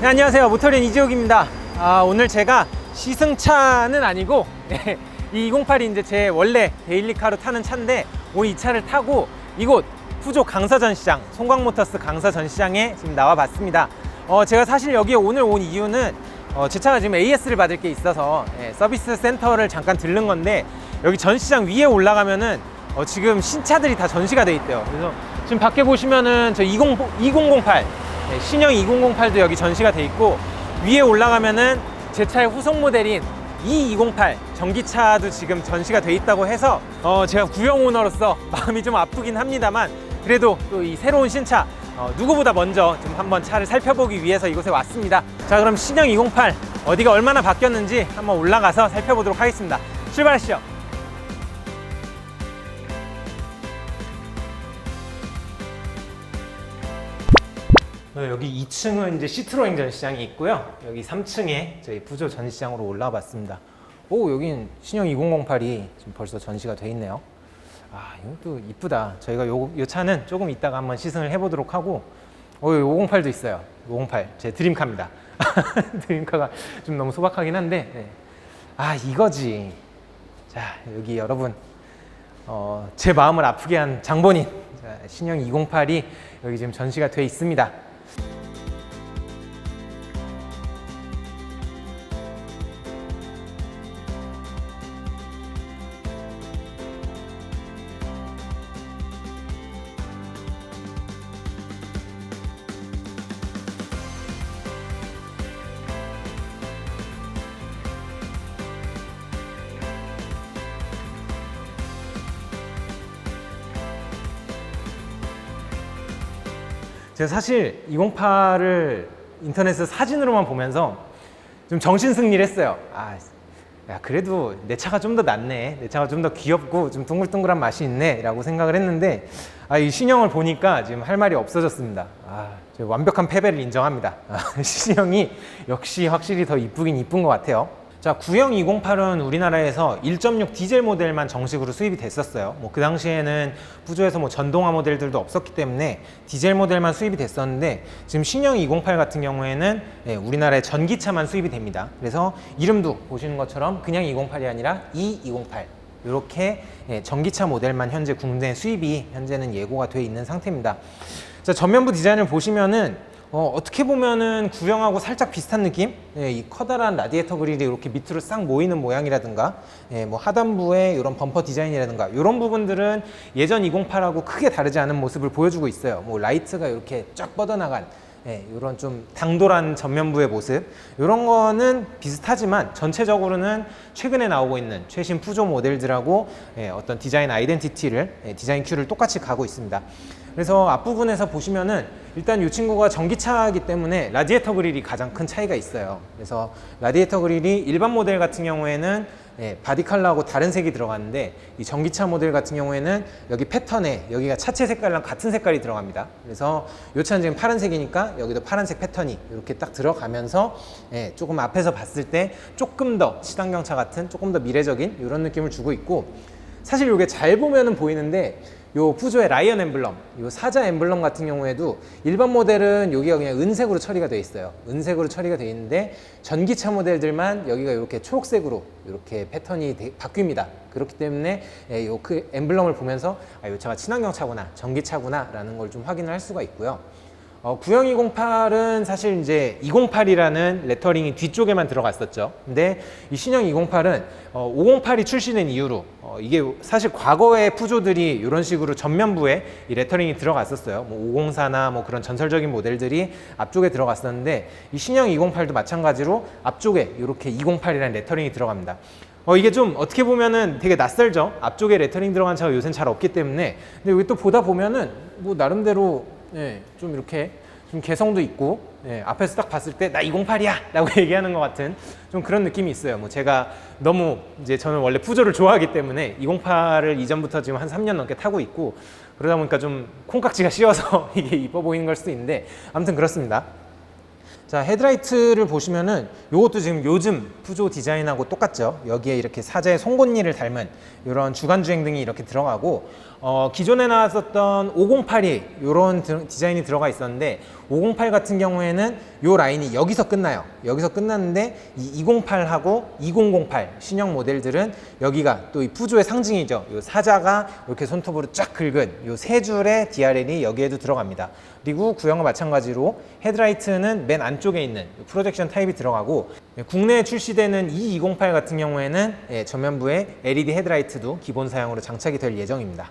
네, 안녕하세요. 모터린 이지욱입니다. 아, 오늘 제가 시승차는 아니고 네, 이 208이 이제 제 원래 데일리카로 타는 차인데 오늘 이 차를 타고 이곳 푸조 강서 전시장, 송광모터스 강서 전시장에 지금 나와 봤습니다. 어, 제가 사실 여기에 오늘 온 이유는 어, 제 차가 지금 AS를 받을 게 있어서 예, 서비스 센터를 잠깐 들른 건데 여기 전시장 위에 올라가면은 어, 지금 신차들이 다 전시가 돼 있대요. 그래서 지금 밖에 보시면은 저 20, 2008 네, 신형 2008도 여기 전시가 돼 있고 위에 올라가면은 제 차의 후속 모델인 E208 전기차도 지금 전시가 돼 있다고 해서 어 제가 구형 오너로서 마음이 좀 아프긴 합니다만 그래도 또 이 새로운 신차 어, 누구보다 먼저 좀 한번 차를 살펴보기 위해서 이곳에 왔습니다. 자 그럼 신형 208 어디가 얼마나 바뀌었는지 한번 올라가서 살펴보도록 하겠습니다. 출발하시죠. 여기 2층은 이제 시트로잉 전시장이 있고요. 여기 3층에 저희 부조 전시장으로 올라와 봤습니다. 오, 여긴 신형 2008이 지금 벌써 전시가 돼 있네요. 아, 이것도 이쁘다. 저희가 요, 요 차는 조금 이따가 한번 시승을 해보도록 하고, 오, 508도 있어요. 508. 제 드림카입니다. 드림카가 좀 너무 소박하긴 한데, 네. 아, 이거지. 자, 여기 여러분, 어, 제 마음을 아프게 한 장본인 자, 신형 208이 여기 지금 전시가 돼 있습니다. 제가 사실 208을 인터넷에서 사진으로만 보면서 좀 정신 승리를 했어요. 아, 야, 그래도 내 차가 좀 더 낫네. 내 차가 좀 더 귀엽고 좀 둥글둥글한 맛이 있네. 라고 생각을 했는데, 아, 이 신형을 보니까 지금 할 말이 없어졌습니다. 아, 저 완벽한 패배를 인정합니다. 아, 신형이 역시 확실히 더 이쁘긴 이쁜 것 같아요. 자, 구형 208은 우리나라에서 1.6 디젤 모델만 정식으로 수입이 됐었어요. 뭐 그 당시에는 부조에서 뭐 전동화 모델들도 없었기 때문에 디젤 모델만 수입이 됐었는데 지금 신형 208 같은 경우에는 예, 우리나라에 전기차만 수입이 됩니다. 그래서 이름도 보시는 것처럼 그냥 208이 아니라 E208 이렇게 예, 전기차 모델만 현재 국내 수입이 현재는 예고가 돼 있는 상태입니다. 자, 전면부 디자인을 보시면은 어, 어떻게 보면은 구형하고 살짝 비슷한 느낌? 예, 이 커다란 라디에이터 그릴이 이렇게 밑으로 싹 모이는 모양이라든가, 예, 뭐 하단부의 이런 범퍼 디자인이라든가, 이런 부분들은 예전 208하고 크게 다르지 않은 모습을 보여주고 있어요. 뭐 라이트가 이렇게 쫙 뻗어나간, 예, 이런 좀 당돌한 전면부의 모습 이런 거는 비슷하지만 전체적으로는 최근에 나오고 있는 최신 푸조 모델들하고 예, 어떤 디자인 아이덴티티를 예, 디자인 큐를 똑같이 가고 있습니다. 그래서 앞부분에서 보시면은 일단 이 친구가 전기차이기 때문에 라디에이터 그릴이 가장 큰 차이가 있어요. 그래서 라디에이터 그릴이 일반 모델 같은 경우에는 예, 바디 컬러하고 다른 색이 들어가는데 이 전기차 모델 같은 경우에는 여기 패턴에 여기가 차체 색깔이랑 같은 색깔이 들어갑니다. 그래서 이 차는 지금 파란색이니까 여기도 파란색 패턴이 이렇게 딱 들어가면서 예, 조금 앞에서 봤을 때 조금 더 시당경차 같은 조금 더 미래적인 이런 느낌을 주고 있고 사실 이게 잘 보면은 보이는데 요 푸조의 라이언 엠블럼, 요 사자 엠블럼 같은 경우에도 일반 모델은 여기가 그냥 은색으로 처리가 되어 있어요. 은색으로 처리가 되어 있는데 전기차 모델들만 여기가 이렇게 초록색으로 이렇게 패턴이 되- 바뀝니다. 그렇기 때문에 예, 요그 엠블럼을 보면서 아, 요 차가 친환경 차구나, 전기차구나라는 걸 좀 확인을 할 수가 있고요. 어, 구형 208은 사실 이제 208이라는 레터링이 뒤쪽에만 들어갔었죠. 근데 이 신형 208은 어, 508이 출시된 이후로 어, 이게 사실 과거의 푸조들이 이런 식으로 전면부에 이 레터링이 들어갔었어요. 뭐 504나 뭐 그런 전설적인 모델들이 앞쪽에 들어갔었는데 이 신형 208도 마찬가지로 앞쪽에 이렇게 208이라는 레터링이 들어갑니다. 어, 이게 좀 어떻게 보면은 되게 낯설죠. 앞쪽에 레터링 들어간 차가 요새는 잘 없기 때문에. 근데 여기 또 보다 보면은 뭐 나름대로 예, 좀 이렇게 좀 개성도 있고 예, 앞에서 딱 봤을 때 나 208이야 라고 얘기하는 것 같은 좀 그런 느낌이 있어요. 뭐 제가 너무 이제 저는 원래 푸조를 좋아하기 때문에 208을 이전부터 지금 한 3년 넘게 타고 있고 그러다 보니까 좀 콩깍지가 씌워서 이게 이뻐 보이는 걸 수도 있는데 아무튼 그렇습니다. 자 헤드라이트를 보시면은 요것도 지금 요즘 푸조 디자인하고 똑같죠 여기에 이렇게 사자의 송곳니를 닮은 이런 주간 주행등이 이렇게 들어가고 어, 기존에 나왔었던 508이 이런 디자인이 들어가 있었는데 508 같은 경우에는 이 라인이 여기서 끝나요. 여기서 끝났는데 이 208하고 2008 신형 모델들은 여기가 또 이 푸조의 상징이죠. 이 사자가 이렇게 손톱으로 쫙 긁은 이 세 줄의 DRL이 여기에도 들어갑니다. 그리고 구형과 마찬가지로 헤드라이트는 맨 안쪽에 있는 프로젝션 타입이 들어가고 예, 국내에 출시되는 E208 같은 경우에는 예, 전면부에 LED 헤드라이트도 기본 사양으로 장착이 될 예정입니다.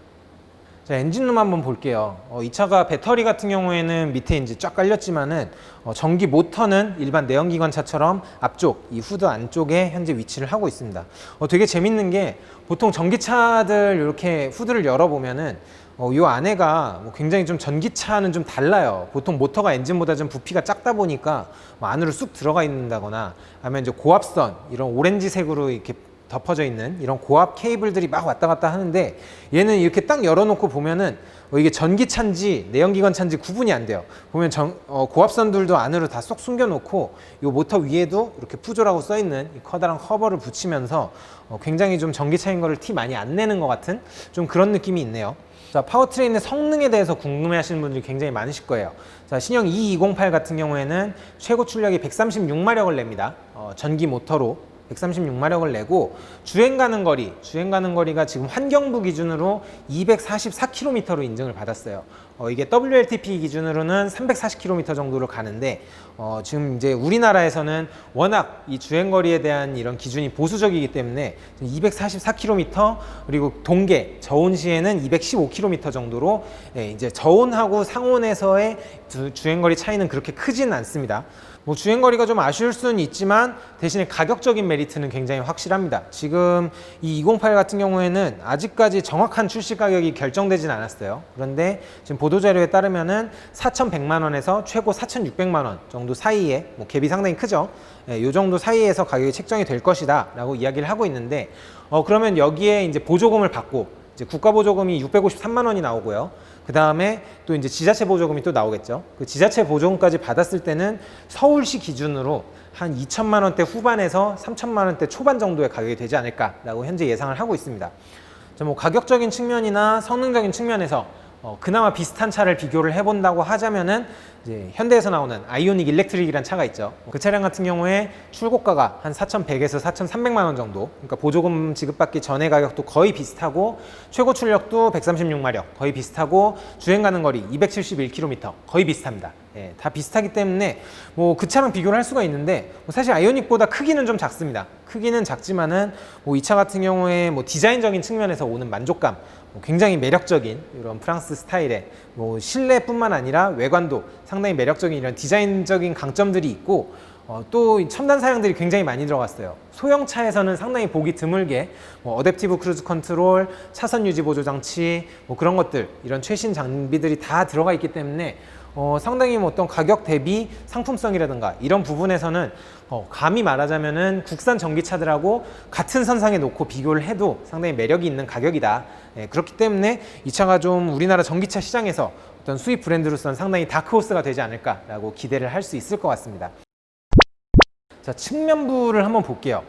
자, 엔진룸 한번 볼게요. 어, 이 차가 배터리 같은 경우에는 밑에 이제 쫙 깔렸지만은 어, 전기 모터는 일반 내연기관 차처럼 앞쪽 이 후드 안쪽에 현재 위치를 하고 있습니다. 어, 되게 재밌는 게 보통 전기차들 이렇게 후드를 열어보면은 어, 이 안에가 뭐 굉장히 좀 전기차는 좀 달라요. 보통 모터가 엔진보다 좀 부피가 작다 보니까 뭐 안으로 쑥 들어가 있는다거나 아니면 이제 고압선 이런 오렌지색으로 이렇게 덮어져 있는 이런 고압 케이블들이 막 왔다 갔다 하는데 얘는 이렇게 딱 열어놓고 보면은 어, 이게 전기차인지 내연기관차인지 구분이 안 돼요. 보면 전, 어, 고압선들도 안으로 다 쏙 숨겨놓고 이 모터 위에도 이렇게 푸조라고 써 있는 이 커다란 커버를 붙이면서 어, 굉장히 좀 전기차인 거를 티 많이 안 내는 것 같은 좀 그런 느낌이 있네요. 자, 파워트레인의 성능에 대해서 궁금해 하시는 분들이 굉장히 많으실 거예요. 자, 신형 E208 같은 경우에는 최고 출력이 136마력을 냅니다. 어, 전기 모터로 136마력을 내고 주행 가는 거리, 주행 가는 거리가 지금 환경부 기준으로 244km로 인증을 받았어요. 어, 이게 WLTP 기준으로는 340km 정도를 가는데 어, 지금 이제 우리나라에서는 워낙 이 주행 거리에 대한 이런 기준이 보수적이기 때문에 244km 그리고 동계 저온 시에는 215km 정도로 예, 이제 저온하고 상온에서의 주- 주행 거리 차이는 그렇게 크지는 않습니다. 뭐 주행 거리가 좀 아쉬울 수는 있지만 대신에 가격적인 메리트는 굉장히 확실합니다. 지금 이 208 같은 경우에는 아직까지 정확한 출시 가격이 결정되진 않았어요. 그런데 지금 보도 자료에 따르면은 4,100만 원에서 최고 4,600만 원 정도 사이에 뭐 갭이 상당히 크죠. 예, 요 정도 사이에서 가격이 책정이 될 것이다라고 이야기를 하고 있는데 어 그러면 여기에 이제 보조금을 받고 이제 국가 보조금이 653만 원이 나오고요. 그 다음에 또 이제 지자체 보조금이 또 나오겠죠. 그 지자체 보조금까지 받았을 때는 서울시 기준으로 한 2천만 원대 후반에서 3천만 원대 초반 정도의 가격이 되지 않을까라고 현재 예상을 하고 있습니다. 자, 뭐 가격적인 측면이나 성능적인 측면에서 어, 그나마 비슷한 차를 비교를 해본다고 하자면은 이제 현대에서 나오는 아이오닉 일렉트릭이라는 차가 있죠. 그 차량 같은 경우에 출고가가 한 4,100에서 4,300만 원 정도. 그러니까 보조금 지급받기 전의 가격도 거의 비슷하고 최고 출력도 136마력 거의 비슷하고 주행 가는 거리 271km 거의 비슷합니다. 예, 다 비슷하기 때문에 뭐 그 차랑 비교를 할 수가 있는데 뭐 사실 아이오닉보다 크기는 좀 작습니다. 크기는 작지만은 뭐 이 차 같은 경우에 뭐 디자인적인 측면에서 오는 만족감 뭐 굉장히 매력적인 이런 프랑스 스타일의 뭐 실내뿐만 아니라 외관도 상당히 매력적인 이런 디자인적인 강점들이 있고 어, 또이 첨단 사양들이 굉장히 많이 들어갔어요. 소형차에서는 상당히 보기 드물게 뭐 어댑티브 크루즈 컨트롤, 차선 유지 보조 장치 뭐 그런 것들 이런 최신 장비들이 다 들어가 있기 때문에 어, 상당히 뭐 어떤 가격 대비 상품성이라든가 이런 부분에서는 어, 감히 말하자면은 국산 전기차들하고 같은 선상에 놓고 비교를 해도 상당히 매력이 있는 가격이다. 예, 그렇기 때문에 이 차가 좀 우리나라 전기차 시장에서 어떤 수입 브랜드로서는 상당히 다크호스가 되지 않을까라고 기대를 할 수 있을 것 같습니다. 자, 측면부를 한번 볼게요.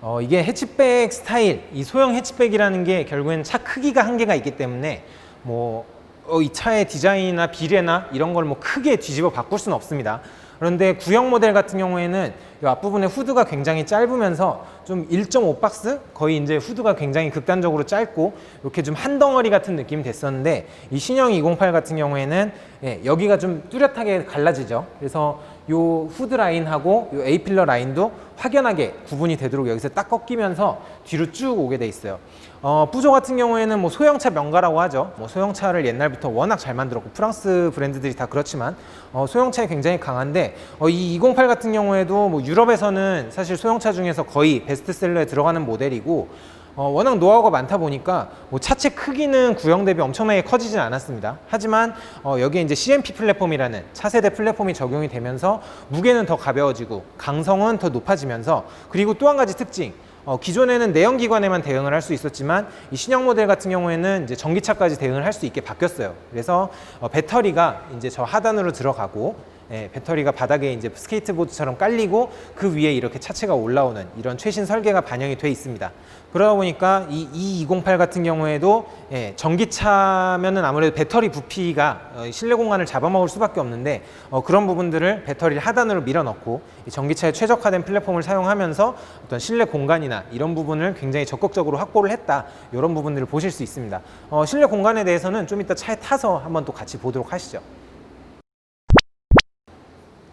어, 이게 해치백 스타일, 이 소형 해치백이라는 게 결국엔 차 크기가 한계가 있기 때문에 뭐, 어, 이 차의 디자인이나 비례나 이런 걸 뭐 크게 뒤집어 바꿀 수는 없습니다. 그런데 구형 모델 같은 경우에는 이 앞부분에 후드가 굉장히 짧으면서 좀 1.5박스 거의 이제 후드가 굉장히 극단적으로 짧고 이렇게 좀 한 덩어리 같은 느낌이 됐었는데 이 신형 208 같은 경우에는 예, 여기가 좀 뚜렷하게 갈라지죠. 그래서 요 후드 라인하고 요 A 필러 라인도 확연하게 구분이 되도록 여기서 딱 꺾이면서 뒤로 쭉 오게 돼 있어요. 어, 뿌조 같은 경우에는 뭐 소형차 명가라고 하죠. 뭐 소형차를 옛날부터 워낙 잘 만들었고 프랑스 브랜드들이 다 그렇지만 어, 소형차에 굉장히 강한데 어, 이 208 같은 경우에도 뭐 유럽에서는 사실 소형차 중에서 거의 베스트셀러에 들어가는 모델이고 어, 워낙 노하우가 많다 보니까 뭐 차체 크기는 구형 대비 엄청나게 커지진 않았습니다. 하지만 어, 여기에 이제 CMP 플랫폼이라는 차세대 플랫폼이 적용이 되면서 무게는 더 가벼워지고 강성은 더 높아지면서 그리고 또 한 가지 특징 어, 기존에는 내연기관에만 대응을 할 수 있었지만 이 신형 모델 같은 경우에는 이제 전기차까지 대응을 할 수 있게 바뀌었어요. 그래서 어, 배터리가 이제 저 하단으로 들어가고 예, 배터리가 바닥에 이제 스케이트보드처럼 깔리고 그 위에 이렇게 차체가 올라오는 이런 최신 설계가 반영이 돼 있습니다. 그러다 보니까 이, 이208 같은 경우에도 예, 전기차면은 아무래도 배터리 부피가 어, 실내 공간을 잡아먹을 수밖에 없는데 어, 그런 부분들을 배터리를 하단으로 밀어넣고 이 전기차에 최적화된 플랫폼을 사용하면서 어떤 실내 공간이나 이런 부분을 굉장히 적극적으로 확보를 했다 이런 부분들을 보실 수 있습니다. 어, 실내 공간에 대해서는 좀 이따 차에 타서 한번 또 같이 보도록 하시죠.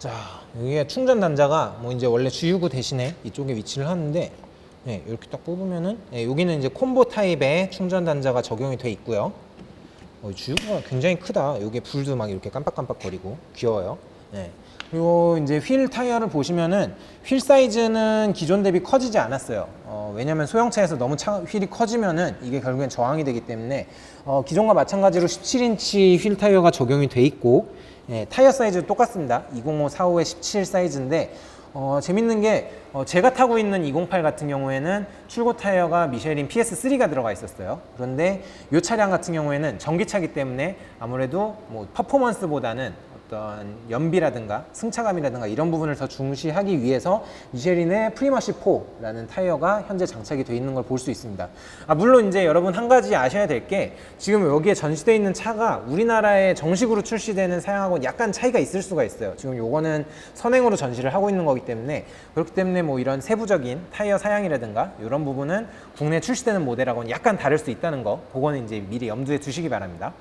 자, 여기가 충전 단자가 뭐 이제 원래 주유구 대신에 이쪽에 위치를 하는데 네, 이렇게 딱 뽑으면은 네, 여기는 이제 콤보 타입의 충전 단자가 적용이 돼 있고요. 어, 주유구가 굉장히 크다. 여기 불도 막 이렇게 깜빡깜빡거리고 귀여워요. 네. 그리고 이제 휠 타이어를 보시면은 휠 사이즈는 기존 대비 커지지 않았어요. 어, 왜냐면 소형차에서 너무 차, 휠이 커지면은 이게 결국엔 저항이 되기 때문에 어, 기존과 마찬가지로 17인치 휠 타이어가 적용이 돼 있고 예, 타이어 사이즈 똑같습니다. 205 45의 17 사이즈인데 어, 재밌는 게 어, 제가 타고 있는 208 같은 경우에는 출고 타이어가 미쉐린 PS3가 들어가 있었어요. 그런데 이 차량 같은 경우에는 전기차기 때문에 아무래도 뭐 퍼포먼스보다는 어떤 연비라든가 승차감이라든가 이런 부분을 더 중시하기 위해서 미쉐린의 프리마시 4라는 타이어가 현재 장착이 되어 있는 걸 볼 수 있습니다. 아, 물론 이제 여러분 한 가지 아셔야 될 게 지금 여기에 전시되어 있는 차가 우리나라에 정식으로 출시되는 사양하고는 약간 차이가 있을 수가 있어요. 지금 요거는 선행으로 전시를 하고 있는 거기 때문에 그렇기 때문에 뭐 이런 세부적인 타이어 사양이라든가 이런 부분은 국내 출시되는 모델하고는 약간 다를 수 있다는 거 그거는 이제 미리 염두에 두시기 바랍니다.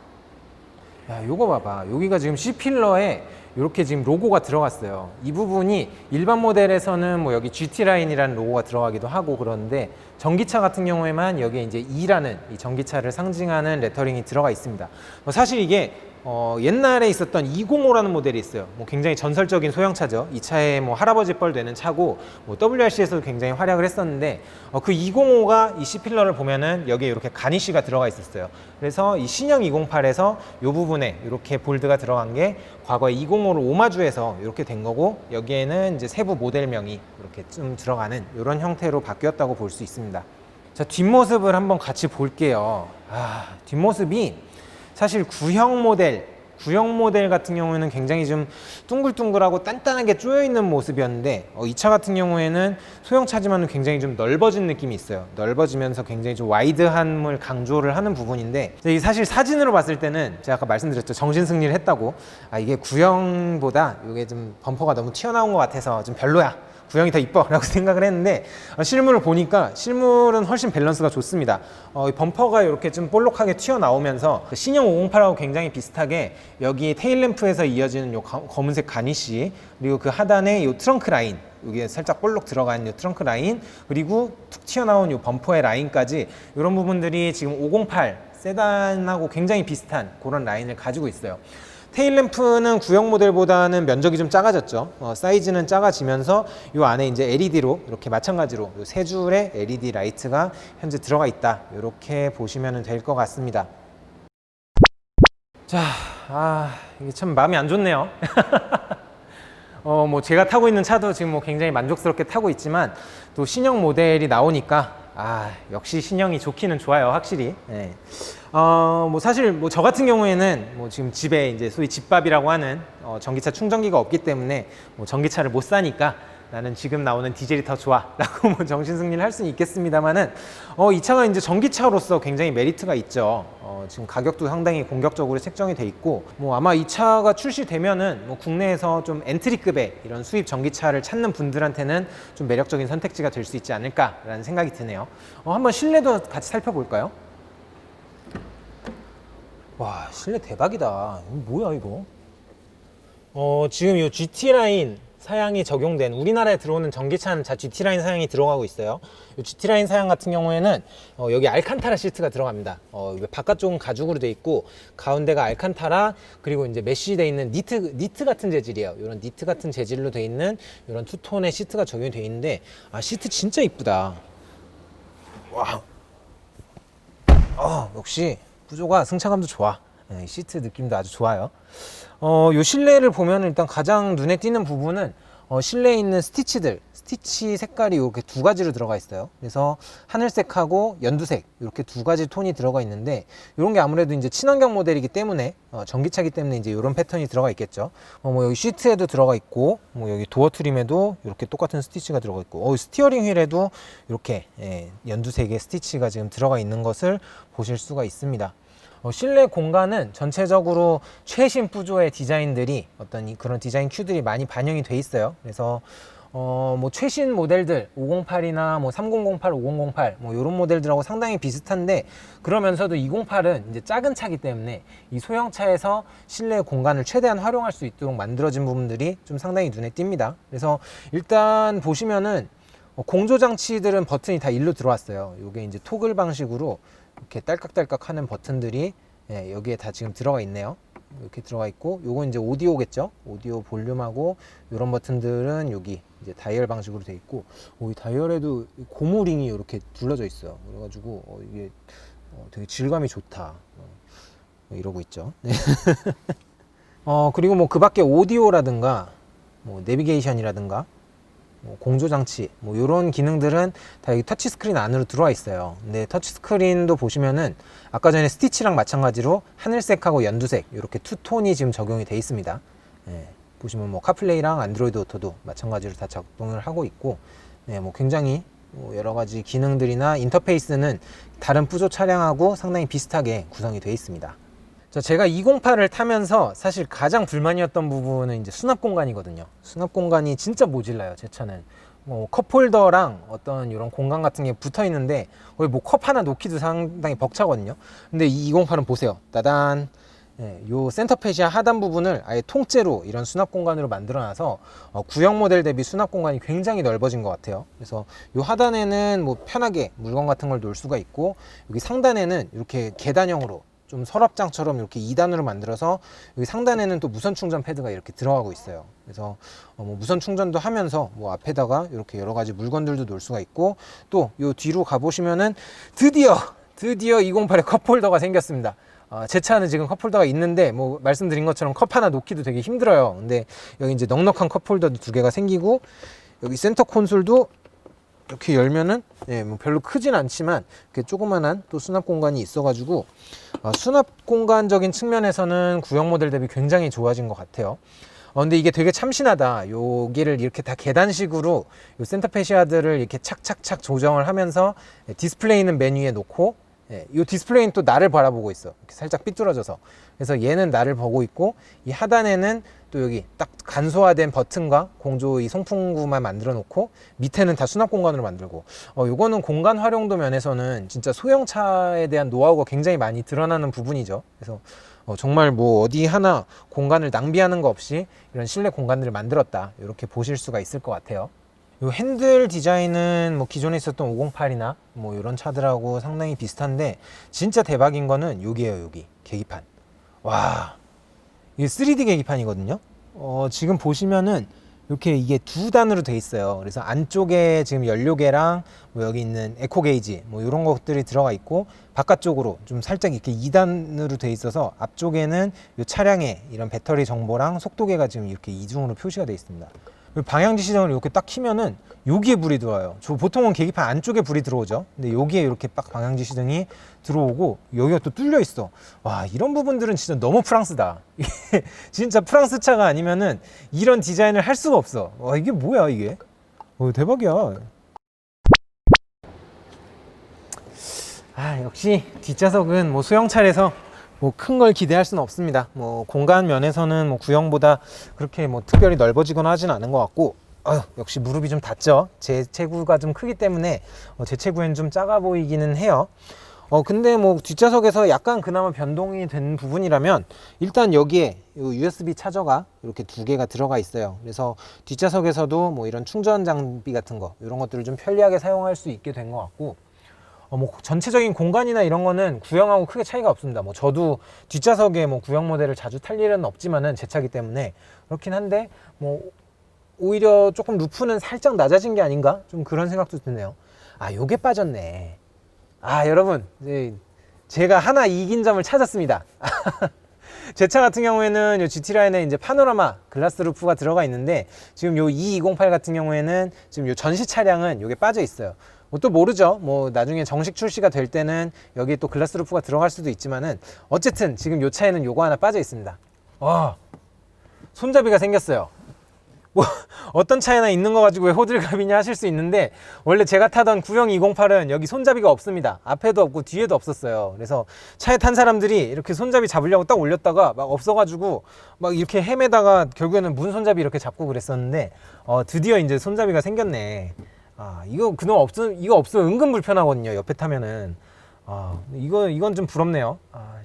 야, 요거 봐봐. 여기가 지금 C필러에 이렇게 지금 로고가 들어갔어요. 이 부분이 일반 모델에서는 뭐 여기 GT 라인이라는 로고가 들어가기도 하고 그런데 전기차 같은 경우에만 여기에 이제 E라는 이 전기차를 상징하는 레터링이 들어가 있습니다. 뭐 사실 이게 어, 옛날에 있었던 205라는 모델이 있어요. 뭐 굉장히 전설적인 소형차죠. 이 차에 뭐 할아버지 뻘 되는 차고 뭐 WRC에서도 굉장히 활약을 했었는데 어, 그 205가 이 C필러를 보면은 여기에 이렇게 가니쉬가 들어가 있었어요. 그래서 이 신형 208에서 이 부분에 이렇게 볼드가 들어간 게 과거에 205를 오마주해서 이렇게 된 거고 여기에는 이제 세부 모델명이 이렇게 좀 들어가는 이런 형태로 바뀌었다고 볼 수 있습니다. 자 뒷모습을 한번 같이 볼게요. 아 뒷모습이 사실 구형 모델, 구형 모델 같은 경우에는 굉장히 좀 둥글둥글하고 단단하게 쪼여 있는 모습이었는데 어, 이 차 같은 경우에는 소형 차지만 굉장히 좀 넓어진 느낌이 있어요. 넓어지면서 굉장히 좀 와이드함을 강조를 하는 부분인데 이 사실 사진으로 봤을 때는 제가 아까 말씀드렸죠 정신 승리를 했다고 아 이게 구형보다 이게 좀 범퍼가 너무 튀어나온 것 같아서 좀 별로야. 구형이 더 이뻐라고 생각을 했는데 어, 실물을 보니까 실물은 훨씬 밸런스가 좋습니다. 어, 이 범퍼가 이렇게 좀 볼록하게 튀어나오면서 그 신형 508하고 굉장히 비슷하게 여기 테일램프에서 이어지는 요 가- 검은색 가니쉬 그리고 그 하단에 이 트렁크 라인 여기에 살짝 볼록 들어간 이 트렁크 라인 그리고 툭 튀어나온 이 범퍼의 라인까지 이런 부분들이 지금 508 세단하고 굉장히 비슷한 그런 라인을 가지고 있어요. 테일램프는 구형 모델보다는 면적이 좀 작아졌죠. 어, 사이즈는 작아지면서 이 안에 이제 LED로 이렇게 마찬가지로 요세 줄의 LED 라이트가 현재 들어가 있다. 이렇게 보시면 될 것 같습니다. 자, 아, 이게 참 마음이 안 좋네요. 어, 뭐 제가 타고 있는 차도 지금 뭐 굉장히 만족스럽게 타고 있지만 또 신형 모델이 나오니까 아, 역시 신형이 좋기는 좋아요, 확실히. 네. 어, 뭐 사실 뭐 저 같은 경우에는 뭐 지금 집에 이제 소위 집밥이라고 하는 어, 전기차 충전기가 없기 때문에 뭐 전기차를 못 사니까 나는 지금 나오는 디젤이 더 좋아 라고 뭐 정신 승리를 할 수는 있겠습니다만은 어, 이 차가 이제 전기차로서 굉장히 메리트가 있죠. 어, 지금 가격도 상당히 공격적으로 책정이 돼 있고 뭐 아마 이 차가 출시되면은 뭐 국내에서 좀 엔트리급의 이런 수입 전기차를 찾는 분들한테는 좀 매력적인 선택지가 될 수 있지 않을까라는 생각이 드네요. 어, 한번 실내도 같이 살펴볼까요? 와 실내 대박이다. 이거 뭐야 이거? 어 지금 이 GT 라인 사양이 적용된 우리나라에 들어오는 전기차는 자 GT 라인 사양이 들어가고 있어요. 이 GT 라인 사양 같은 경우에는 어, 여기 알칸타라 시트가 들어갑니다. 어, 바깥쪽은 가죽으로 돼 있고 가운데가 알칸타라 그리고 이제 메쉬 돼 있는 니트 니트 같은 재질이에요. 이런 니트 같은 재질로 돼 있는 이런 투톤의 시트가 적용이 돼 있는데 아 시트 진짜 이쁘다. 와. 어, 역시 구조가 승차감도 좋아. 네, 시트 느낌도 아주 좋아요. 어, 요 실내를 보면 일단 가장 눈에 띄는 부분은 어, 실내에 있는 스티치들, 스티치 색깔이 이렇게 두 가지로 들어가 있어요. 그래서 하늘색하고 연두색 이렇게 두 가지 톤이 들어가 있는데 이런 게 아무래도 이제 친환경 모델이기 때문에 어, 전기차기 때문에 이제 이런 패턴이 들어가 있겠죠. 어, 뭐 여기 시트에도 들어가 있고 뭐 여기 도어 트림에도 이렇게 똑같은 스티치가 들어가 있고 어, 스티어링 휠에도 이렇게 예, 연두색의 스티치가 지금 들어가 있는 것을 보실 수가 있습니다. 어, 실내 공간은 전체적으로 최신 푸조의 디자인들이 어떤 이- 그런 디자인 큐들이 많이 반영이 돼 있어요. 그래서 어, 뭐 최신 모델들 508이나 뭐 3008, 5008 뭐 이런 모델들하고 상당히 비슷한데 그러면서도 208은 이제 작은 차기 때문에 이 소형차에서 실내 공간을 최대한 활용할 수 있도록 만들어진 부분들이 좀 상당히 눈에 띕니다. 그래서 일단 보시면은 어, 공조 장치들은 버튼이 다 일로 들어왔어요. 이게 이제 토글 방식으로 이렇게 딸깍딸깍 하는 버튼들이 예, 여기에 다 지금 들어가 있네요. 이렇게 들어가 있고 요건 이제 오디오겠죠. 오디오 볼륨하고 이런 버튼들은 여기 이제 다이얼 방식으로 돼 있고 오, 이 다이얼에도 이 고무링이 이렇게 둘러져 있어요. 그래가지고 어, 이게 어, 되게 질감이 좋다. 어, 이러고 있죠. 네. 어 그리고 뭐 그 밖에 오디오라든가 뭐 내비게이션이라든가 뭐 공조 장치 뭐 이런 기능들은 다 여기 터치 스크린 안으로 들어와 있어요. 근데 터치 스크린도 보시면은 아까 전에 스티치랑 마찬가지로 하늘색하고 연두색 이렇게 투 톤이 지금 적용이 돼 있습니다. 예, 보시면 뭐 카플레이랑 안드로이드 오토도 마찬가지로 다 작동을 하고 있고 네, 뭐 굉장히 뭐 여러 가지 기능들이나 인터페이스는 다른 푸조 차량하고 상당히 비슷하게 구성이 되어 있습니다. 자, 제가 208을 타면서 사실 가장 불만이었던 부분은 이제 수납 공간이거든요. 수납 공간이 진짜 모질라요, 제 차는. 뭐 컵홀더랑 어떤 이런 공간 같은 게 붙어 있는데 거의 뭐 컵 하나 놓기도 상당히 벅차거든요. 근데 이 208은 보세요. 따단. 예, 요 센터페시아 하단 부분을 아예 통째로 이런 수납 공간으로 만들어놔서 어, 구형 모델 대비 수납 공간이 굉장히 넓어진 것 같아요. 그래서 요 하단에는 뭐 편하게 물건 같은 걸 놓을 수가 있고 여기 상단에는 이렇게 계단형으로 좀 서랍장처럼 이렇게 2단으로 만들어서 여기 상단에는 또 무선 충전 패드가 이렇게 들어가고 있어요. 그래서 어, 뭐 무선 충전도 하면서 뭐 앞에다가 이렇게 여러 가지 물건들도 놓을 수가 있고 또 요 뒤로 가보시면은 드디어 드디어 208에 컵홀더가 생겼습니다. 어, 제 차는 지금 컵홀더가 있는데 뭐 말씀드린 것처럼 컵 하나 놓기도 되게 힘들어요. 근데 여기 이제 넉넉한 컵홀더도 두 개가 생기고 여기 센터 콘솔도 이렇게 열면은 예, 뭐 별로 크진 않지만 이렇게 조그만한 또 수납 공간이 있어가지고 어, 수납 공간적인 측면에서는 구형 모델 대비 굉장히 좋아진 것 같아요. 어, 근데 이게 되게 참신하다. 여기를 이렇게 다 계단식으로 요 센터페시아들을 이렇게 착착착 조정을 하면서 예, 디스플레이는 맨 위에 놓고 예, 이 디스플레이는 또 나를 바라보고 있어. 살짝 삐뚤어져서. 그래서 얘는 나를 보고 있고 이 하단에는 또 여기 딱 간소화된 버튼과 공조 이 송풍구만 만들어 놓고 밑에는 다 수납 공간으로 만들고 어 요거는 공간 활용도 면에서는 진짜 소형차에 대한 노하우가 굉장히 많이 드러나는 부분이죠. 그래서 어 정말 뭐 어디 하나 공간을 낭비하는 거 없이 이런 실내 공간들을 만들었다. 이렇게 보실 수가 있을 것 같아요. 요 핸들 디자인은 뭐 기존에 있었던 508이나 뭐 이런 차들하고 상당히 비슷한데 진짜 대박인 거는 여기에요 여기 계기판 와 이게 3D 계기판이거든요. 어 지금 보시면은 이렇게 이게 두 단으로 돼 있어요. 그래서 안쪽에 지금 연료계랑 뭐 여기 있는 에코 게이지 뭐 이런 것들이 들어가 있고 바깥쪽으로 좀 살짝 이렇게 2단으로 돼 있어서 앞쪽에는 이 차량의 이런 배터리 정보랑 속도계가 지금 이렇게 이중으로 표시가 돼 있습니다 방향지 시정을 이렇게 딱 키면은 여기에 불이 들어와요. 저 보통은 계기판 안쪽에 불이 들어오죠. 근데 여기에 이렇게 딱 방향지 시정이 들어오고 여기가 또 뚫려 있어. 와 이런 부분들은 진짜 너무 프랑스다. 진짜 프랑스 차가 아니면은 이런 디자인을 할 수가 없어. 와 이게 뭐야 이게? 어 대박이야. 아 역시 뒷좌석은 뭐 소형차라서 뭐 큰 걸 기대할 수는 없습니다. 뭐 공간 면에서는 뭐 구형보다 그렇게 뭐 특별히 넓어지거나 하진 않은 것 같고 아유, 역시 무릎이 좀 닿죠. 제 체구가 좀 크기 때문에 어, 제 체구엔 좀 작아 보이기는 해요. 어 근데 뭐 뒷좌석에서 약간 그나마 변동이 된 부분이라면 일단 여기에 요 USB 차저가 이렇게 두 개가 들어가 있어요. 그래서 뒷좌석에서도 뭐 이런 충전 장비 같은 거 이런 것들을 좀 편리하게 사용할 수 있게 된 것 같고 어, 뭐 전체적인 공간이나 이런 거는 구형하고 크게 차이가 없습니다. 뭐 저도 뒷좌석에 뭐 구형 모델을 자주 탈 일은 없지만은 제 차기 때문에 그렇긴 한데 뭐 오히려 조금 루프는 살짝 낮아진 게 아닌가 좀 그런 생각도 드네요. 아 요게 빠졌네. 아 여러분 이제 제가 하나 이긴 점을 찾았습니다. 제 차 같은 경우에는 요 GT 라인에 이제 파노라마 글라스 루프가 들어가 있는데 지금 요 E208 같은 경우에는 지금 요 전시 차량은 요게 빠져 있어요. 뭐 또 모르죠. 뭐 나중에 정식 출시가 될 때는 여기 또 글라스 루프가 들어갈 수도 있지만은 어쨌든 지금 요 차에는 요거 하나 빠져 있습니다. 와 손잡이가 생겼어요. 뭐 어떤 차에나 있는 거 가지고 왜 호들갑이냐 하실 수 있는데 원래 제가 타던 구형 208은 여기 손잡이가 없습니다. 앞에도 없고 뒤에도 없었어요. 그래서 차에 탄 사람들이 이렇게 손잡이 잡으려고 딱 올렸다가 막 없어가지고 막 이렇게 헤매다가 결국에는 문 손잡이 이렇게 잡고 그랬었는데 어, 드디어 이제 손잡이가 생겼네. 아 이거 그놈 없음 이거 없으면 은근 불편하거든요. 옆에 타면은 아 이거 이건 좀 부럽네요. 아,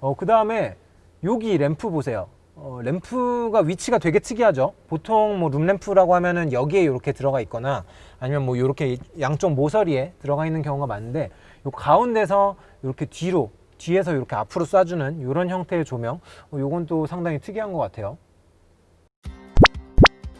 어그 다음에 여기 램프 보세요. 어, 램프가 위치가 되게 특이하죠. 보통 뭐 룸램프라고 하면은 여기에 이렇게 들어가 있거나 아니면 뭐 이렇게 양쪽 모서리에 들어가 있는 경우가 많은데 요 가운데서 이렇게 뒤로 뒤에서 이렇게 앞으로 쏴주는 이런 형태의 조명. 어, 요건 또 상당히 특이한 것 같아요.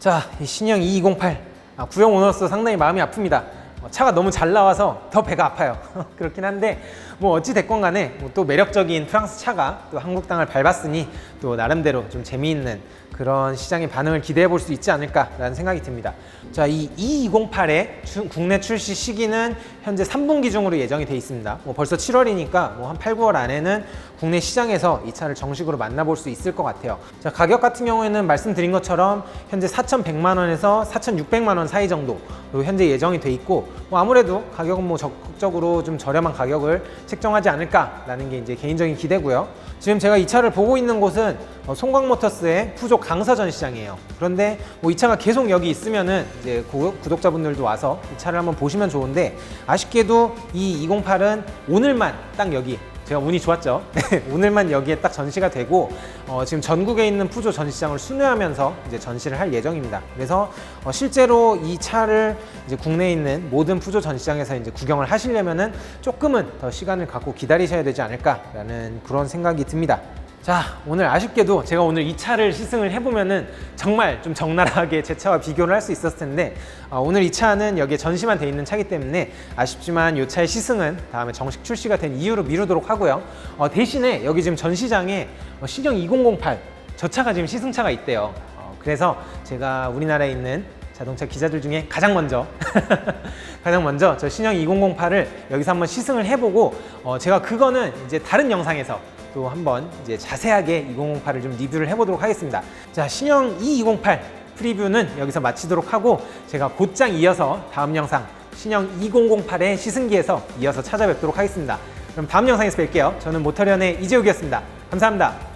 자, 이 신형 2208 아, 구형 오너로서 상당히 마음이 아픕니다. 어, 차가 너무 잘 나와서 더 배가 아파요. 그렇긴 한데 뭐 어찌 됐건 간에 뭐 또 매력적인 프랑스 차가 또 한국 땅을 밟았으니 또 나름대로 좀 재미있는 그런 시장의 반응을 기대해 볼 수 있지 않을까라는 생각이 듭니다. 자, 이 2208의 국내 출시 시기는 현재 3분기 중으로 예정이 돼 있습니다. 뭐 벌써 7월이니까 뭐 한 8, 9월 안에는 국내 시장에서 이 차를 정식으로 만나볼 수 있을 것 같아요. 자, 가격 같은 경우에는 말씀드린 것처럼 현재 4,100만 원에서 4,600만 원 사이 정도 로 현재 예정이 돼 있고 뭐 아무래도 가격은 뭐 적극적으로 좀 저렴한 가격을 책정하지 않을까라는 게 이제 개인적인 기대고요. 지금 제가 이 차를 보고 있는 곳은 어, 송광모터스의 푸조 강서전 시장이에요. 그런데 뭐 이 차가 계속 여기 있으면은 이제 구, 구독자분들도 와서 이 차를 한번 보시면 좋은데 아 쉽게도 이 208은 오늘만 딱 여기 제가 운이 좋았죠. 네, 오늘만 여기에 딱 전시가 되고 어, 지금 전국에 있는 푸조 전시장을 순회하면서 이제 전시를 할 예정입니다. 그래서 어, 실제로 이 차를 이제 국내에 있는 모든 푸조 전시장에서 이제 구경을 하시려면은 조금은 더 시간을 갖고 기다리셔야 되지 않을까라는 그런 생각이 듭니다. 자, 오늘 아쉽게도 제가 오늘 이 차를 시승을 해보면은 정말 좀 적나라하게 제 차와 비교를 할 수 있었을 텐데 어, 오늘 이 차는 여기에 전시만 돼 있는 차기 때문에 아쉽지만 이 차의 시승은 다음에 정식 출시가 된 이후로 미루도록 하고요. 어, 대신에 여기 지금 전시장에 어, 신형 2008 저 차가 지금 시승차가 있대요. 어, 그래서 제가 우리나라에 있는 자동차 기자들 중에 가장 먼저 가장 먼저 저 신형 2008을 여기서 한번 시승을 해보고 어, 제가 그거는 이제 다른 영상에서 또 한번 이제 자세하게 2008을 좀 리뷰를 해보도록 하겠습니다. 자 신형 E208 프리뷰는 여기서 마치도록 하고 제가 곧장 이어서 다음 영상 신형 2008의 시승기에서 이어서 찾아뵙도록 하겠습니다. 그럼 다음 영상에서 뵐게요. 저는 모터련의 이재욱이었습니다. 감사합니다.